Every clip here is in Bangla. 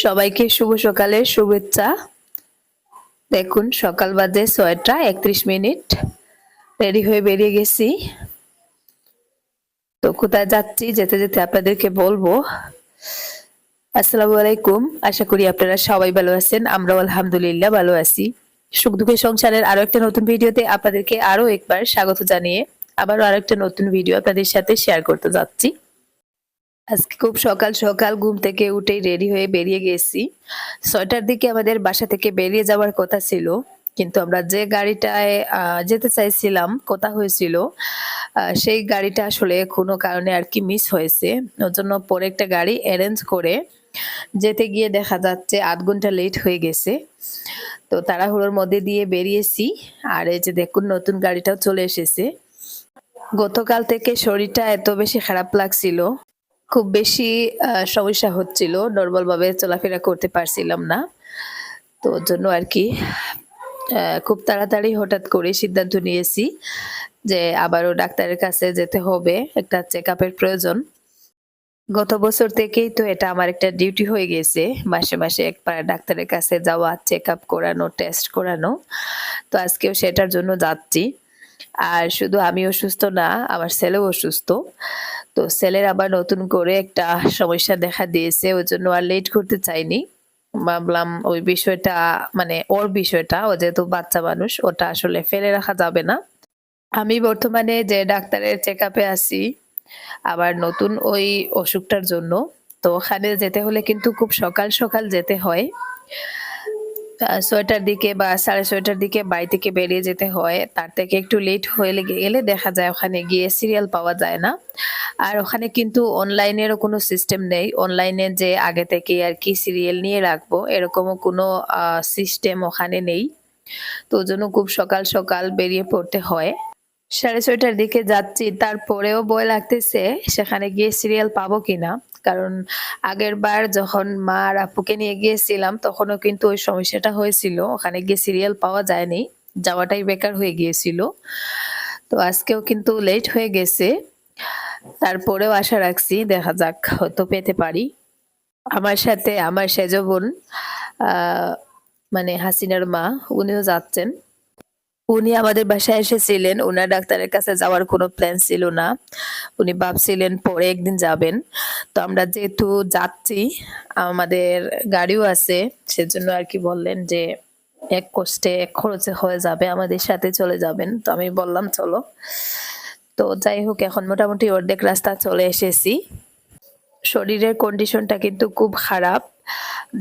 সবাইকে শুভ সকালের শুভেচ্ছা। দেখুন, সকাল বাজে ছয়টা একত্রিশ মিনিট। রেডি হয়ে বেরিয়ে গেছি। তো কোথায় যাচ্ছি, যেতে যেতে আপনাদেরকে বলব। আসসালামু আলাইকুম, আশা করি আপনারা সবাই ভালো আছেন, আমরাও আলহামদুলিল্লাহ ভালো আছি। সুখ দুঃখের সংসারের আরও একটা নতুন ভিডিওতে আপনাদেরকে আরও একবার স্বাগত জানিয়ে আবারও আরও একটা নতুন ভিডিও আপনাদের সাথে শেয়ার করতে যাচ্ছি। আজকে খুব সকাল সকাল ঘুম থেকে উঠেই রেডি হয়ে বেরিয়ে গেছি। ছয়টার দিকে আমাদের বাসা থেকে বেরিয়ে যাওয়ার কথা ছিল, কিন্তু আমরা যে গাড়িটায় যেতে চাইছিলাম, কথা হয়েছিল সেই গাড়িটা আসলে কোনো কারণে আর কি মিস হয়েছে। ওর জন্য পরে একটা গাড়ি অ্যারেঞ্জ করে যেতে গিয়ে দেখা যাচ্ছে আধ ঘণ্টা লেট হয়ে গেছে। তো তাড়াহুড়োর মধ্যে দিয়ে বেরিয়েছি, আর এই যে দেখুন নতুন গাড়িটাও চলে এসেছে। গতকাল থেকে শরীরটা এত বেশি খারাপ লাগছিল খুব বেশি সমস্যা হচ্ছিল। নর্মাল ভাবে চলাফেরা করতে পারছিলাম না। তো জন্য আর কি খুব তাড়াতাড়ি হঠাৎ করে সিদ্ধান্ত নিয়েছি যে আবারও ডাক্তারের কাছে যেতে হবে, একটা চেক আপের প্রয়োজন। গত বছর থেকেই তো এটা আমার একটা ডিউটি হয়ে গেছে। মাসে মাসে একবার ডাক্তারের কাছে যাওয়া চেক আপ করানো টেস্ট করানো। তো আজকেও সেটার জন্য যাচ্ছি। আর শুধু আমি অসুস্থ না, আমার ছেলেও অসুস্থ। তো ছেলের আবার নতুন করে একটা সমস্যা দেখা দিয়েছে, ওই জন্য আর লেট করতে চাইনি। ভাবলাম ওই বিষয়টা মানে ওর বিষয়টা, ও যেহেতু বাচ্চা মানুষ, ওটা আসলে ফেলে রাখা যাবে না। আমি বর্তমানে যে ডাক্তারের চেক আপে আছি, আবার নতুন ওই অসুখটার জন্য। তো ওখানে যেতে হলে কিন্তু খুব সকাল সকাল যেতে হয়। আহ, ছয়টার দিকে বা সাড়ে সোয়েটার দিকে বাড়ি থেকে বেরিয়ে যেতে হয়। তার থেকে একটু লেট হয়ে গেলে দেখা যায় ওখানে গিয়ে সিরিয়াল পাওয়া যায় না। আর ওখানে কিন্তু অনলাইনেরও কোনো সিস্টেম নেই। অনলাইনে যে আগে থেকে আর কি সিরিয়াল নিয়ে রাখব এরকমও কোনো সিস্টেম ওখানে নেই। তো জন্য খুব সকাল সকাল বেরিয়ে পড়তে হয়। সাড়ে ছয়টার দিকে যাচ্ছি, তারপরেও ভয় লাগতেছে সেখানে গিয়ে সিরিয়াল পাবো কিনা। কারণ আগের বার যখন মা আর আপুকে নিয়ে গিয়েছিলাম, তখনও কিন্তু ওই সমস্যাটা হয়েছিল। ওখানে গিয়ে সিরিয়াল পাওয়া যায়নি, যাওয়াটাই বেকার হয়ে গিয়েছিল। তো আজকেও কিন্তু লেট হয়ে গেছে। তারপরেও আশা রাখছি দেখা যাক, হয়তো পেতে পারি। আমার সাথে আমার সেজ বোন মানে হাসিনার মা, উনিও যাচ্ছেন। উনি আমাদের বাসায় এসেছিলেন। ওনার ডাক্তারের কাছে যাওয়ার কোনো প্ল্যান ছিল না। উনি ভাবছিলেন পরে একদিন যাবেন। তো আমরা যেহেতু যাচ্ছি, আমাদের গাড়িও আছে, সেজন্য আর কি বললেন যে এক কষ্টে, এক খরচে হয়ে যাবে, আমাদের সাথে চলে যাবেন। তো আমি বললাম, চলো। তো যাই হোক, এখন মোটামুটি অর্ধেক রাস্তা চলে এসেছি। শরীরের কন্ডিশনটা কিন্তু খুব খারাপ।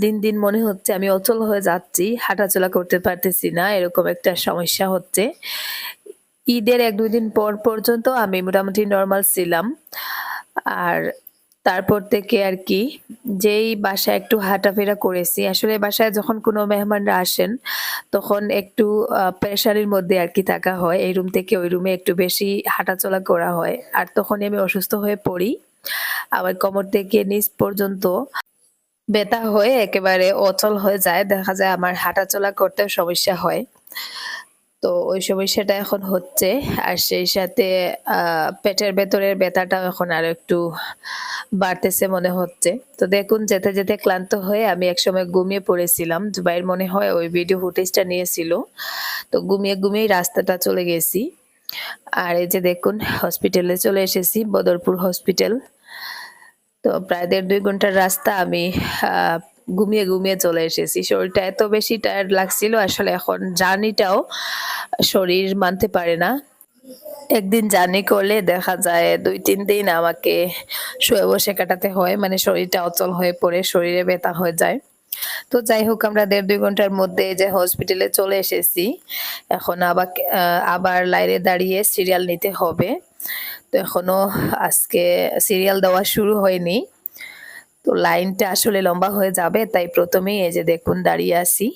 দিন দিন মনে হচ্ছে আমি অচল হয়ে যাচ্ছি, হাঁটাচলা করতে পারতেছি না, এরকম একটা সমস্যা হচ্ছে। ঈদের এক দুই দিন পর পর্যন্ত আমি মোটামুটি নর্মাল ছিলাম। আর তারপর থেকে আর কি, যেই বাসায় একটু হাঁটাফেরা করেছি, আসলে বাসায় যখন কোনো মেহমানরা আসেন, তখন একটু প্রেশারের মধ্যে আর কি থাকা হয়। এই রুম থেকে ওই রুমে একটু বেশি হাঁটাচলা করা হয়। আর তখনই আমি অসুস্থ হয়ে পড়ি। আবার কোমর থেকে নিচ পর্যন্ত ব্যথা হয়ে একেবারে অচল হয়ে যায়, দেখা যায় আমার হাঁটাচলা করতেও সমস্যা হয়। তো ওই সমস্যাটা এখন হচ্ছে, আর সেই সাথে পেটের ভেতরের ব্যথাটাও এখন আরও একটু বাড়তেছে মনে হচ্ছে। তো দেখুন, যেতে যেতে ক্লান্ত হয়ে আমি একসময় ঘুমিয়ে পড়েছিলাম। জুবাইর মনে হয় ওই ভিডিও ফুটেজটা নিয়েছিল। তো ঘুমিয়ে ঘুমিয়ে রাস্তাটা চলে গেছি। আর এই যে দেখুন হসপিটালে চলে এসেছি, বদরপুর হসপিটাল তো প্রায় দেড় দুই ঘণ্টার রাস্তা আমি ঘুমিয়ে ঘুমিয়ে চলে এসেছি। শরীরটা এত বেশি টায়ার্ড লাগছিল, আসলে এখন জার্নিটাও শরীর মানতে পারে না। একদিন জার্নি করলে দেখা যায় দুই, তিন দিন আমাকে শুয়ে বসে কাটাতে হয় মানে শরীরটা অচল হয়ে পড়ে, শরীরে ব্যথা হয়ে যায়। তো যাই হোক, আমরা দেড় দুই ঘণ্টার মধ্যে যে হসপিটালে চলে এসেছি। এখন আবার আবার লাইনে দাঁড়িয়ে সিরিয়াল নিতে হবে। তো এখনও আজকে সিরিয়াল দেওয়া শুরু হয়নি। তো লাইনটা আসলে লম্বা হয়ে যাবে, তাই প্রথমেই এই যে দেখুন দাঁড়িয়ে আছি।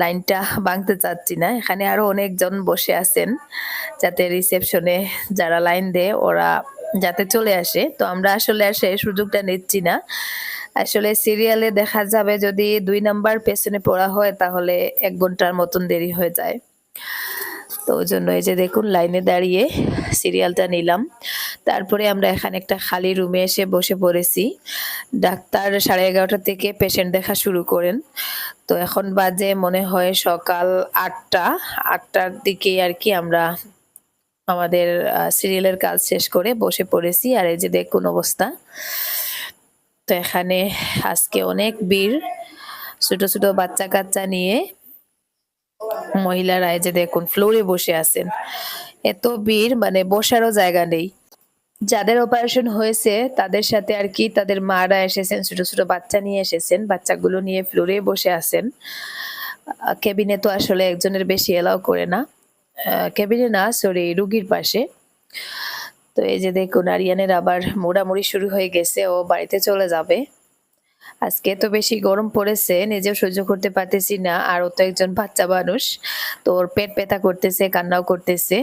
লাইনটা ভাঙতে চাচ্ছি না। এখানে আরও অনেকজন বসে আছেন, যাতে রিসেপশনে যারা লাইন দেয়, ওরা যাতে চলে আসে। তো আমরা আসলে আর সেই সুযোগটা নিচ্ছি না। আসলে সিরিয়ালে দেখা যাবে যদি দুই নাম্বার পেছনে পড়া হয়, তাহলে এক ঘণ্টার মতন দেরি হয়ে যায়। তো ওই জন্য এই যে দেখুন, লাইনে দাঁড়িয়ে সিরিয়ালটা নিলাম। তারপরে আমরা এখানে একটা খালি রুমে এসে বসে পড়েছি। ডাক্তার সাড়ে এগারোটা থেকে পেশেন্ট দেখা শুরু করেন। তো এখন বাজে মনে হয় সকাল আটটা। আটটার দিকে আর কি আমরা আমাদের সিরিয়ালের কাজ শেষ করে বসে পড়েছি। আর এই যে দেখুন অবস্থা। তো এখানে আজকে অনেক ভিড়। ছোট ছোট বাচ্চা কাচ্চা নিয়ে মহিলারা এই যে দেখুন ফ্লোরে বসে আছেন। এত ভিড় মানে বসারও জায়গা নেই। যাদের অপারেশন হয়েছে, তাদের সাথে আর কি তাদের মারা এসেছেন, ছোট ছোট বাচ্চা নিয়ে এসেছেন, বাচ্চাগুলো নিয়ে ফ্লোরে বসে আছেন। কেবিনে তো আসলে একজনের বেশি এলাও করে না। কেবিনে না সরি রুগীর পাশে। তো এই যে দেখুন, আরিয়ানের আবার মোড়ামুড়ি শুরু হয়ে গেছে, ও বাড়িতে চলে যাবে। আজকে তো বেশি গরম পড়েছে, নিজেও সহ্য করতে পারতেছি না, আর ও তো একজন বাচ্চা মানুষ, তো ওর পেট ব্যথা করতেছে, কান্নাও করতেছে।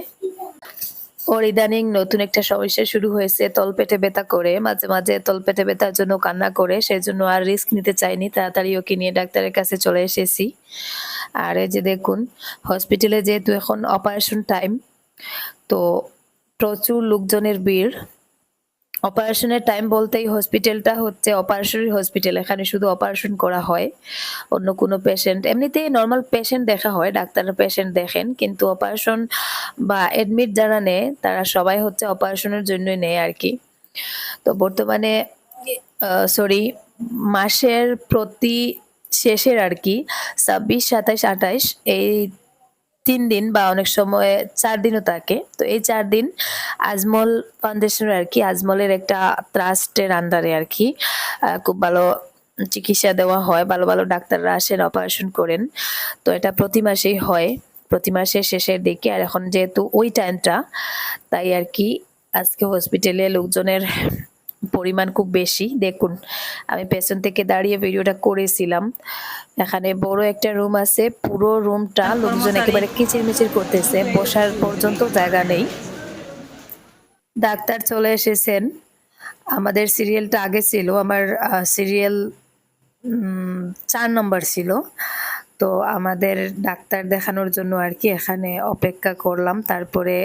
ওর ইদানিং নতুন একটা সমস্যা শুরু হয়েছে, তলপেটে ব্যথা করে, মাঝে মাঝে তলপেটে ব্যথার জন্য কান্না করে, সেজন্য আর রিস্ক নিতে চাইনি, তাড়াতাড়ি ওকে নিয়ে ডাক্তারের কাছে চলে এসেছি। আর এই যে দেখুন হসপিটালে যেহেতু এখন অপারেশন টাইম তো প্রচুর লোকজনের ভিড় অপারেশনের টাইম বলতেই হসপিটালটা হচ্ছে অপারেশনের হসপিটাল এখানে শুধু অপারেশন করা হয়, অন্য কোনো পেশেন্ট এমনিতেই নর্মাল পেশেন্ট দেখা হয় ডাক্তার পেশেন্ট দেখেন, কিন্তু অপারেশন বা অ্যাডমিট যারা নেয়, তারা সবাই হচ্ছে অপারেশনের জন্যই নেয় আর কি। তো বর্তমানে সরি মাসের প্রতি শেষের আর কি, ছাব্বিশ, সাতাইশ, আঠাইশ, এই তিন দিন বা অনেক সময় চার দিনও থাকে। তো এই চার দিন আজমল ফাউন্ডেশনের আর কি, আজমলের একটা ট্রাস্টের আন্ডারে আর কি খুব ভালো চিকিৎসা দেওয়া হয়। ভালো ভালো ডাক্তাররা আসেন অপারেশন করেন। তো এটা প্রতি মাসেই হয়, প্রতি মাসের শেষের দিকে। আর এখন যেহেতু ওই টাইমটা তাই আর কি আজকে হসপিটালে লোকজনের পরিমাণ খুব বেশি। দেখুন আমি পেছন থেকে দাঁড়িয়ে ভিডিওটা করেছিলাম। এখানে বড় একটা রুম আছে পুরো রুমটা লোকজন একেবারে কিচির মিচির করতেছে বসার পর্যন্ত জায়গা নেই। ডাক্তার চলে এসেছেন। আমাদের সিরিয়ালটা আগে ছিল আমার সিরিয়াল চার নম্বর ছিল। তো আমাদের ডাক্তার দেখানোর জন্য আর কি এখানে অপেক্ষা করলাম। তারপরে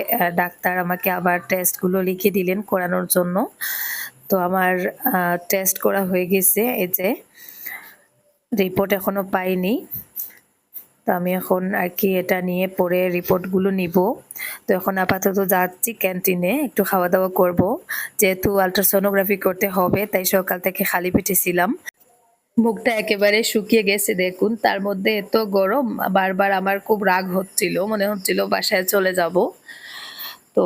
ডাক্তার আমাকে আবার টেস্টগুলো লিখে দিলেন করানোর জন্য। তো আমার টেস্ট করা হয়ে গেছে এই যে। রিপোর্ট এখনও পাইনি। তো আমি এখন আর কি এটা নিয়ে পরে রিপোর্টগুলো নিব। তো এখন আপাতত যাচ্ছি ক্যান্টিনে একটু খাওয়া দাওয়া করব। যেহেতু আলট্রাসোনোগ্রাফি করতে হবে, তাই সকাল থেকে খালি পেটে ছিলাম। মুখটা একেবারে শুকিয়ে গেছে দেখুন। তার মধ্যে এত গরম, বারবার আমার খুব রাগ হচ্ছিল, মনে হচ্ছিল বাসায় চলে যাব। তো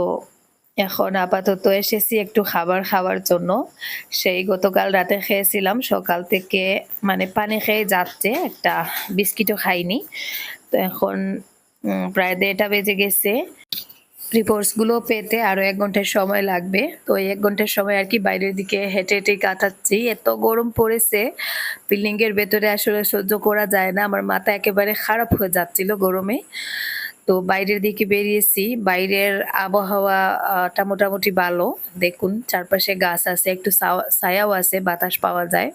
এখন আপাতত এসেছি একটু খাবার খাওয়ার জন্য। সেই গতকাল রাতে খেয়েছিলাম, সকাল থেকে মানে পানি খেয়ে যাচ্ছে, একটা বিস্কিটও খাইনি। তো এখন প্রায় দেড়টা বেজে গেছে। রিপোর্টসগুলো পেতে আরও এক ঘণ্টার সময় লাগবে। তো এই এক ঘণ্টার সময় আর কি বাইরের দিকে হেঁটে হেঁটে কাটাচ্ছি। এত গরম পড়েছে বিল্ডিংয়ের ভেতরে আসলে সহ্য করা যায় না। আমার মাথা একেবারে খারাপ হয়ে যাচ্ছিল গরমে। তো বাইরের দিকে বেরিয়েছি। বাইরের আবহাওয়াটা মোটামুটি ভালো। দেখুন, চারপাশে গাছ আছে, একটু ছায়াও আছে, বাতাস পাওয়া যায়।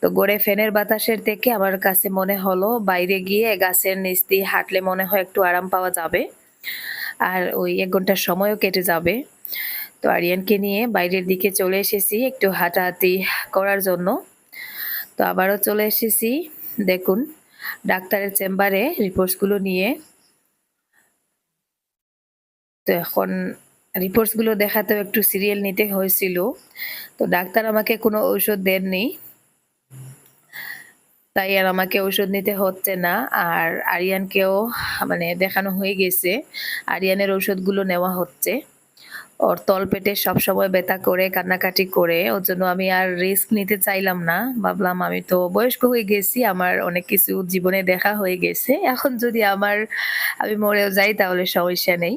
তো গড়ে ফ্যানের বাতাসের থেকে আমার কাছে মনে হলো, বাইরে গিয়ে গাছের নিচ দিয়ে হাঁটলে মনে হয় একটু আরাম পাওয়া যাবে। আর ওই এক ঘণ্টার সময়ও কেটে যাবে। তো আরিয়ানকে নিয়ে বাইরের দিকে চলে এসেছি একটু হাঁটাহাঁটি করার জন্য। তো আবারও চলে এসেছি। দেখুন, ডাক্তারের চেম্বারে রিপোর্টসগুলো নিয়ে তো এখন রিপোর্টসগুলো দেখাতেও একটু সিরিয়াল নিতে হয়েছিল। তো ডাক্তার আমাকে কোনো ঔষধ দেননি। তাই আর আমাকে ঔষধ নিতে হচ্ছে না। আর আরিয়ানকেও মানে দেখানো হয়ে গেছে। আরিয়ানের ঔষধগুলো নেওয়া হচ্ছে। ওর তল পেটে সবসময় ব্যথা করে, কান্নাকাটি করে। ওর জন্য আমি আর রিস্ক নিতে চাইলাম না। ভাবলাম আমি তো বয়স্ক হয়ে গেছি, আমার অনেক কিছু জীবনে দেখা হয়ে গেছে। এখন যদি আমার, আমি মরেও যাই তাহলে সমস্যা নেই।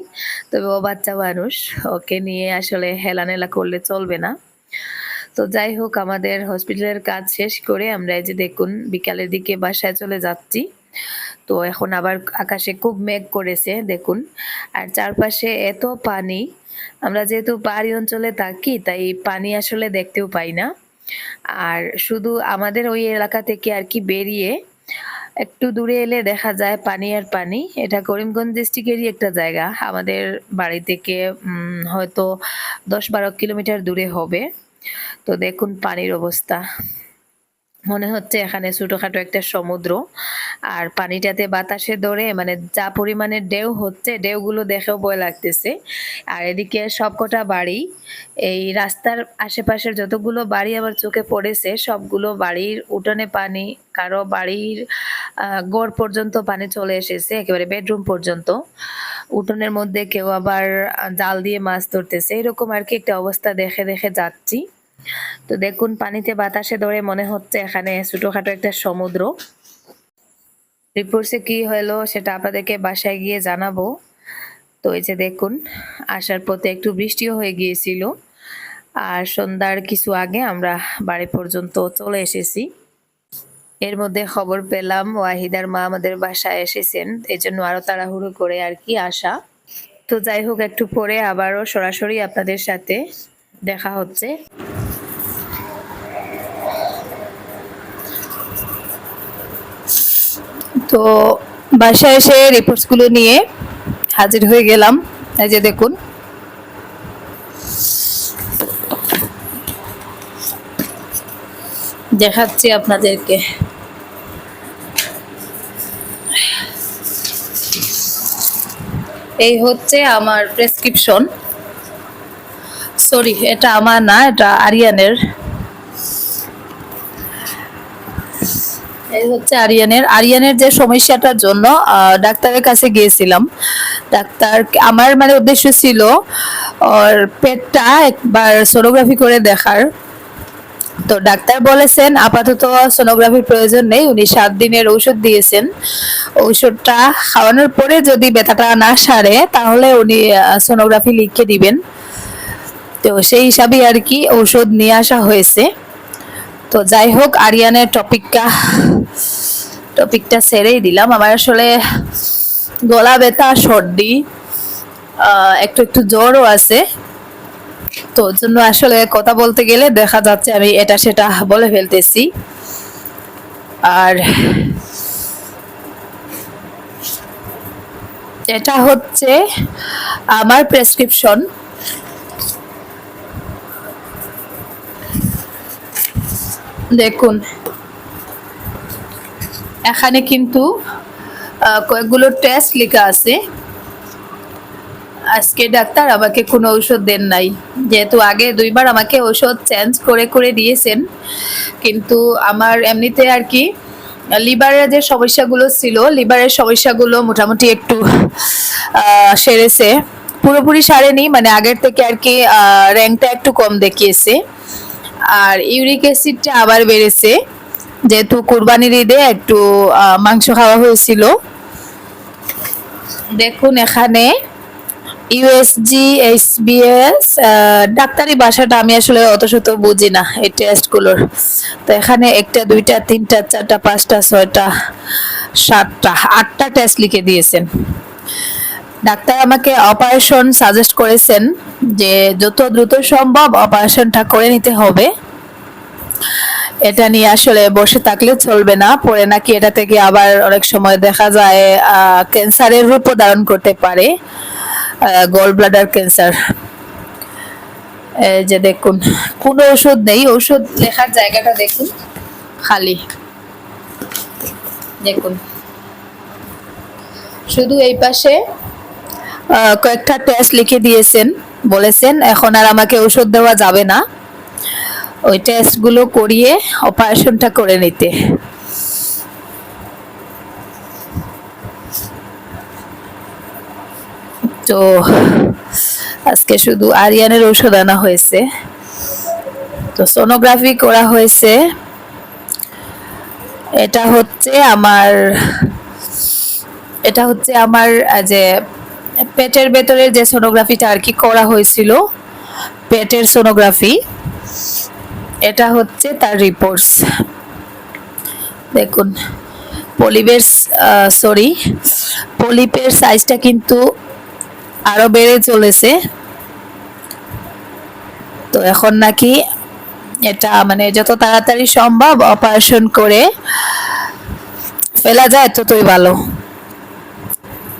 তবে ও বাচ্চা মানুষ, ওকে নিয়ে আসলে হেলানেলা করলে চলবে না। তো যাই হোক, আমাদের হসপিটালের কাজ শেষ করে আমরা এই যে দেখুন, বিকালের দিকে বাসায় চলে যাচ্ছি। তো এখন আবার আকাশে খুব মেঘ করেছে, দেখুন। আর চারপাশে এত পানি আমরা যেহেতু পাহাড়ি অঞ্চলে থাকি, তাই পানি আসলে দেখতেও পাই না। আর শুধু আমাদের ওই এলাকা থেকে আর কি বেরিয়ে একটু দূরে এলে দেখা যায় পানি আর পানি। এটা করিমগঞ্জ ডিস্ট্রিক্টেরই একটা জায়গা। আমাদের বাড়ি থেকে হয়তো দশ বারো কিলোমিটার দূরে হবে। তো দেখুন পানির অবস্থা। মনে হচ্ছে এখানে ছোটোখাটো একটা সমুদ্র। আর পানিটাতে বাতাসে ধরে মানে যা পরিমাণে ঢেউ হচ্ছে, ঢেউগুলো দেখেও ভয় লাগতেছে। আর এদিকে সবকটা বাড়ি, এই রাস্তার আশেপাশের যতগুলো বাড়ি আমার চোখে পড়েছে, সবগুলো বাড়ির উঠোনে পানি, কারও বাড়ির গড় পর্যন্ত পানি চলে এসেছে, একেবারে বেডরুম পর্যন্ত। উঠোনের মধ্যে কেউ আবার জাল দিয়ে মাছ ধরতেছে, এরকম আর কি একটা অবস্থা দেখে দেখে যাচ্ছি। তো দেখুন, পানিতে বাতাসে ধরে মনে হচ্ছে এখানে ছোটখাটো একটা সমুদ্র। রিপোর্টসে কি হলো সেটা আপনাদেরকে বাসায় গিয়ে জানাব। তো এই যে দেখুন, আসার পথে একটু বৃষ্টিও হয়ে গিয়েছিল। আর সন্ধ্যার কিছু আগে আমরা বাড়ি পর্যন্ত চলে এসেছি। এর মধ্যে খবর পেলাম ওয়াহিদার মা আমাদের বাসায় এসেছেন। এই জন্য আরও তাড়াহুড়ো করে আর কি আসা। তো যাই হোক, একটু পরে আবারও সরাসরি আপনাদের সাথে দেখা হচ্ছে। তো বাসায় এসে রিপোর্টসগুলো নিয়ে হাজির হয়ে গেলাম। এই যে দেখুন। দেখাচ্ছি আপনাদেরকে। এই হচ্ছে আমার প্রেসক্রিপশন সরি এটা আমার না, এটা আরিয়ানের। এই হচ্ছে আরিয়ানের। আরিয়ানের যে সমস্যাটার জন্য ডাক্তারের কাছে গিয়েছিলাম। ডাক্তার, আমার মানে উদ্দেশ্য ছিল, ওর পেটটা একবার সোনোগ্রাফি করে দেখার। তো ডাক্তার বলেছেন, আপাতত সোনোগ্রাফির প্রয়োজন নেই, উনি সাত দিনের ঔষধ দিয়েছেন। ঔষধটা খাওয়ানোর পরে যদি ব্যথাটা না সারে, তাহলে উনি সোনোগ্রাফি লিখে দিবেন। তো সেই হিসাবে আর কি ঔষধ নিয়ে আসা হয়েছে। তো যাই হোক, আরিয়ানের টপিকটা টপিকটা সেরেই দিলাম। আমার আসলে গলা ব্যথা, সর্দি একটু একটু জ্বরও আছে। তো জন্য আসলে কথা বলতে গেলে দেখা যাচ্ছে আমি এটা সেটা বলে ফেলতেছি। আর এটা হচ্ছে আমার প্রেসক্রিপশন দেখুন। এখানে কিন্তু কয়েকগুলো টেস্ট লেখা আছে। আজকে ডাক্তার আমাকে কোনো ঔষধ দেন নাই। যেহেতু আগে দুইবার আমাকে ঔষধ চেঞ্জ করে করে দিয়েছেন। কিন্তু আমার এমনিতে আর কি লিভারের যে সমস্যাগুলো ছিল লিভারের সমস্যাগুলো মোটামুটি একটু সেরেছে। পুরোপুরি সারেনি মানে আগের থেকে আর কি র্যাঙ্কটা একটু কম দেখিয়েছে। আর ইউরিক অ্যাসিডটা আবার বেড়েছে। যেহেতু কুরবানির ঈদে একটু মাংস খাওয়া হয়েছিল। দেখুন এখানে ইউএসজি এইচবিএস ডাক্তারি ভাষাটা আমি আসলে অত শত বুঝি না এই টেস্টগুলোর তো এখানে একটা, দুইটা, তিনটা, চারটা, পাঁচটা, ছয়টা, সাতটা, আটটা টেস্ট লিখে দিয়েছেন। ডাক্তার আমাকে অপারেশন সাজেস্ট করেছেন। যে যত দ্রুত সম্ভব অপারেশনটা করে নিতে হবে। এটা নিয়ে আসলে বসে থাকলে চলবে না। পরে নাকি এটা থেকে আবার অনেক সময় দেখা যায় ক্যান্সারের রূপও ধারণ করতে পারে গল ব্লাডার ক্যান্সার যে দেখুন, কোনো ওষুধ নেই। ওষুধ লেখার জায়গাটা দেখুন, খালি। দেখুন। শুধু এই পাশে কয়েকটা টেস্ট লিখে দিয়েছেন। বলেছেন, এখন আর আমাকে ওষুধ দেওয়া যাবে না। ওই টেস্টগুলো করিয়ে অপারেশনটা করে নিতে। তো আজকে শুধু আরিয়ানের ওষুধ আনা হয়েছে। তো সোনোগ্রাফি করা হয়েছে। এটা হচ্ছে আমার, এটা হচ্ছে আমার যে পেটের ভেতরের যে সোনোগ্রাফিটা আর কি করা হয়েছিল, পেটের সোনোগ্রাফি এটা হচ্ছে তার রিপোর্টস দেখুন পলিপের সরি পলিপের সাইজটা কিন্তু আরও বেড়ে চলেছে। তো এখন নাকি এটা মানে যত তাড়াতাড়ি সম্ভব অপারেশন করে ফেলা যায় ততই ভালো।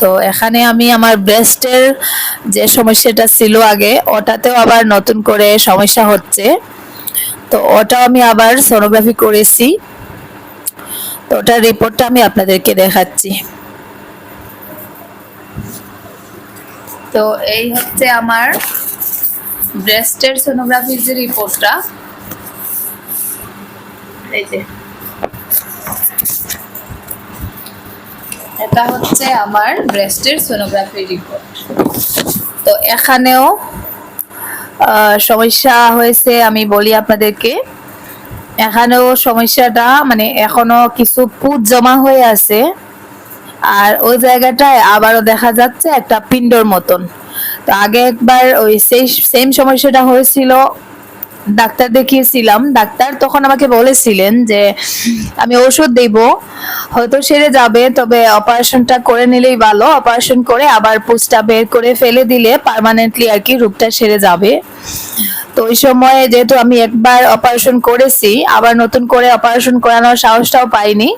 তো এখানে আমি আমার ব্রেস্টের যে সমস্যাটা ছিল আগে, ওটাতেও আবার নতুন করে সমস্যা হচ্ছে। তো ওটা আমি আবার সোনোগ্রাফি করেছি। তো ওটার রিপোর্টটা আমি আপনাদেরকে দেখাচ্ছি। তো এই হচ্ছে আমার ব্রেস্টের সোনোগ্রাফির যে রিপোর্টটা এই যে। এটা হচ্ছে আমার ব্রেস্টের সোনোগ্রাফি রিপোর্ট তো এখানেও সমস্যা হয়েছে, আমি বলি আপনাদেরকে। এখানেও সমস্যাটা মানে এখনও কিছু পুত জমা হয়ে আছে। আর ওই জায়গাটায় আবারও দেখা যাচ্ছে একটা পিণ্ডর মতন। তো আগে একবার ওই সেই সেম সমস্যাটা হয়েছিল ডাক্তার দেখিয়েছিলাম। ডাক্তার তখন আমাকে বলেছিলেন যে, আমি ওষুধ দেব, হয়তো সেরে যাবে, তবে অপারেশনটা করে নিলেই ভালো। অপারেশন করে আবার পুষটা বের করে ফেলে দিলে পার্মানেন্টলি আর কি রোগটা সেরে যাবে। তো ওই সময় যেহেতু আমি একবার অপারেশন করেছি, আবার নতুন করে অপারেশন করানোর সাহসটাও পাইনি।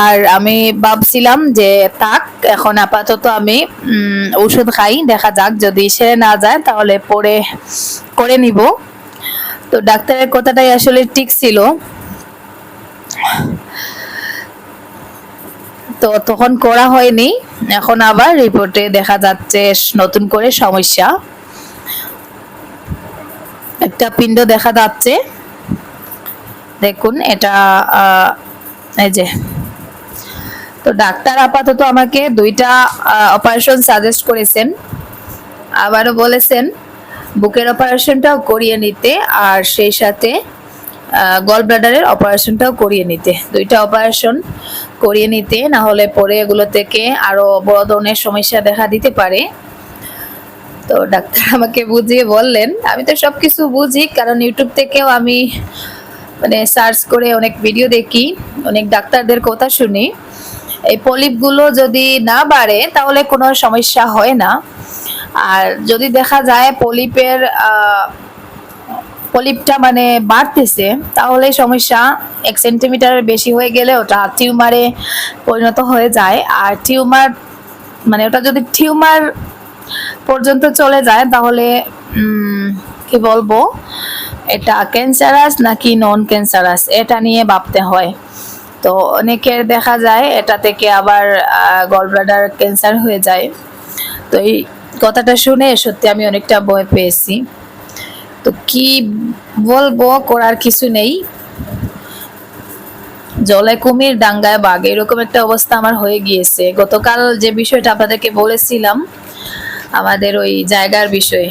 আর আমি ভাবছিলাম যে, থাক, এখন আপাতত আমি ওষুধ খাই, দেখা যাক যদি সেরে না যায়, তাহলে পরে, করে নিব। তো ডাক্তারের কথাটাই আসলে ঠিক ছিল। তো তখন করা হয়নি। এখন আবার রিপোর্টে দেখা যাচ্ছে নতুন করে সমস্যা। একটা পিণ্ড দেখা যাচ্ছে। দেখুন, এটা এই যে। তো ডাক্তার আপাতত আমাকে দুইটা অপারেশন সাজেস্ট করেছেন। আবারও বলেছেন বুকের অপারেশনটাও করিয়ে নিতে আর সেই সাথে গল ব্লাডারের অপারেশনটাও করিয়ে নিতে। দুইটা অপারেশন করিয়ে নিতে, না হলে পরে এগুলো থেকে আরও বড় ধরনের সমস্যা দেখা দিতে পারে। তো ডাক্তার আমাকে বুঝিয়ে বললেন। আমি তো সব কিছু বুঝি, কারণ ইউটিউব থেকেও আমি মানে সার্চ করে অনেক ভিডিও দেখি, অনেক ডাক্তারদের কথা শুনি। এই পলিপগুলো যদি না বাড়ে, তাহলে কোনো সমস্যা হয় না। আর যদি দেখা যায় পলিপের পলিপটা মানে বাড়তেছে, তাহলে সমস্যা এক সেন্টিমিটারের বেশি হয়ে গেলে ওটা টিউমারে পরিণত হয়ে যায়। আর টিউমার মানে ওটা যদি টিউমার পর্যন্ত চলে যায়, তাহলে কি বলব? এটা ক্যান্সারাস নাকি নন ক্যান্সারাস এটা নিয়ে ভাবতে হয়। তো অনেকের দেখা যায়, এটা থেকে আবার গলব্লাডার ক্যান্সার হয়ে যায়। তো এই কথাটা শুনে সত্যি আমি অনেকটা ভয় পেয়েছি। তো কি বলব, করার কিছু নেই। জলে কুমির, ডাঙ্গায় বাঘ, এরকম একটা অবস্থা আমার হয়ে গিয়েছে। গতকাল যে বিষয়টা আপনাদেরকে বলেছিলাম, আমাদের ওই জায়গার বিষয়ে।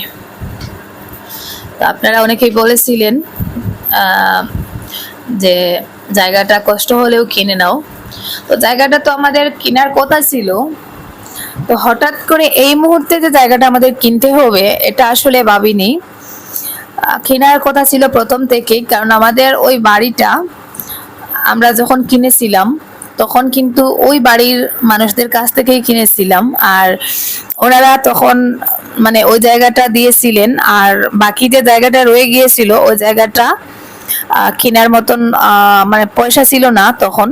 তো আপনারা অনেকেই বলেছিলেন যে জায়গাটা কষ্ট হলেও কিনে নাও। তো জায়গাটা তো আমাদের কেনার কথা ছিল তো হঠাৎ করে এই মুহূর্তে যে জায়গাটা আমাদের কিনতে হবে, এটা আসলে ভাবিনি। কেনার কথা ছিল প্রথম থেকেই, কারণ আমাদের ওই বাড়িটা আমরা যখন কিনেছিলাম, তখন কিন্তু ওই বাড়ির মানুষদের কাছ থেকেই কিনেছিলাম। আর ওনারা তখন মানে ওই জায়গাটা দিয়েছিলেন, আর বাকি যে জায়গাটা রয়ে গিয়েছিল, ওই জায়গাটা কেনার মতন মানে পয়সা ছিল না তখন।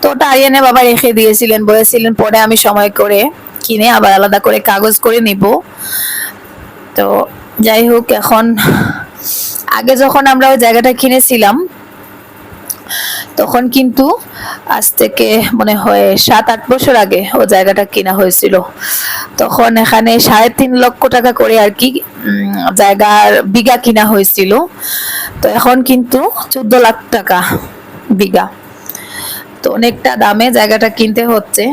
তো ওটা আরিয়ানে বাবা রেখে দিয়েছিলেন, বলেছিলেন পরে আমি সময় করে কিনে আবার আলাদা করে কাগজ করে নিব। তো যাই হোক, এখন আগে যখন আমরা ওই জায়গাটা কিনেছিলাম, তখন কিন্তু আজ থেকে মনে হয় সাত, আট বছর আগে ও জায়গাটা কেনা হয়েছিল। তখন এখানে সাড়ে তিন লক্ষ টাকা করে আর কি জায়গার বিঘা কিনা হয়েছিল। তো এখন কিন্তু চোদ্দ লাখ টাকা বিঘা। তো অনেকটা দামে জায়গাটা কিনতে হচ্ছে।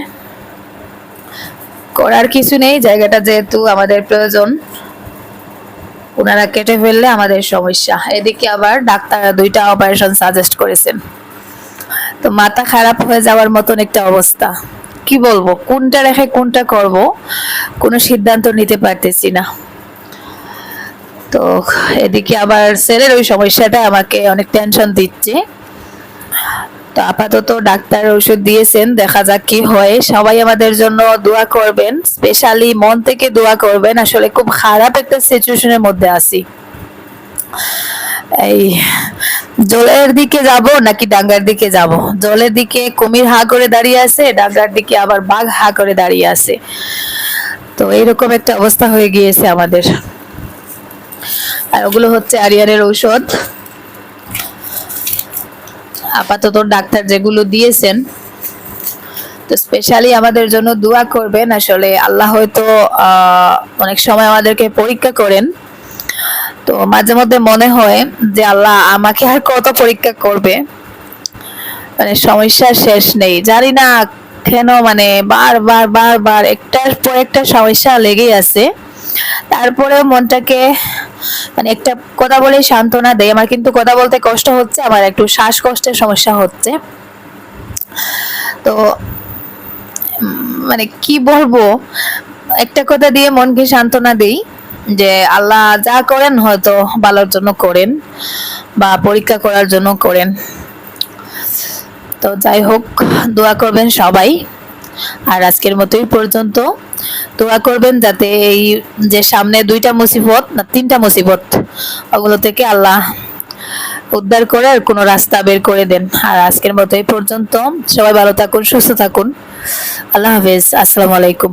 করার কিছু নেই, জায়গাটা যেহেতু আমাদের প্রয়োজন। ওনারা কেটে ফেললে আমাদের সমস্যা। এদিকে আবার ডাক্তার দুইটা অপারেশন সাজেস্ট করেছেন। তো মাথা খারাপ হয়ে যাওয়ার মতন একটা অবস্থা। কি বলব? কোনটা রেখে কোনটা করব? কোনো সিদ্ধান্ত নিতে পারতেছি না। তো এদিকে আবার সেলের ওই সমস্যাটা আমাকে অনেক টেনশন দিচ্ছে। তো আপাতত ডাক্তার ওষুধ দিয়েছেন, দেখা যাক কি হয়। সবাই আমাদের জন্য দোয়া করবেন স্পেশালি মন থেকে দোয়া করবেন। আসলে খুব খারাপ একটা সিচুয়েশনের মধ্যে আছি। এই, জলের দিকে যাব নাকি ডাঙ্গার দিকে যাব? জলের দিকে কুমির হা করে দাঁড়িয়ে আছে, ডাঙ্গার দিকে আবার বাঘ হা করে দাঁড়িয়ে আছে। তো এইরকম একটা অবস্থা হয়ে গিয়েছে আমাদের। আর ওগুলো হচ্ছে আরিয়ানের ঔষধ। আপাতত ডাক্তার যেগুলো দিয়েছেন, তো স্পেশালি আমাদের জন্য দোয়া করবেন। আসলে আল্লাহ হয়তো অনেক সময় আমাদেরকে পরীক্ষা করেন। তো মাঝে মধ্যে মনে হয় যে আল্লাহ আমাকে আর কত পরীক্ষা করবে। মানে সমস্যা শেষ নেই। জানি না কেন মানে বারবার বারবার একটার পর একটা সমস্যা লেগেই আছে। তারপরে মনটাকে মানে একটা কথা বলে সান্ত্বনা দেয়। আমার কিন্তু কথা বলতে কষ্ট হচ্ছে, আমার একটু শ্বাসকষ্টের সমস্যা হচ্ছে। তো মানে কি বলব? একটা কথা দিয়ে মনকে সান্ত্বনা দেই যে আল্লাহ যা করেন হয়তো ভালোর জন্য করেন বা পরীক্ষা করার জন্য করেন। তো যাই হোক, দোয়া করবেন সবাই। আর আজকের মতোই পর্যন্ত। দোয়া করবেন যাতে এই যে সামনে দুইটা মুসিবত না তিনটা মুসিবত, ওগুলো থেকে আল্লাহ উদ্ধার করে আর কোনো রাস্তা বের করে দেন। আর আজকের মতো এই পর্যন্ত। সবাই ভালো থাকুন, সুস্থ থাকুন। আল্লাহ হাফেজ। আসসালামু আলাইকুম।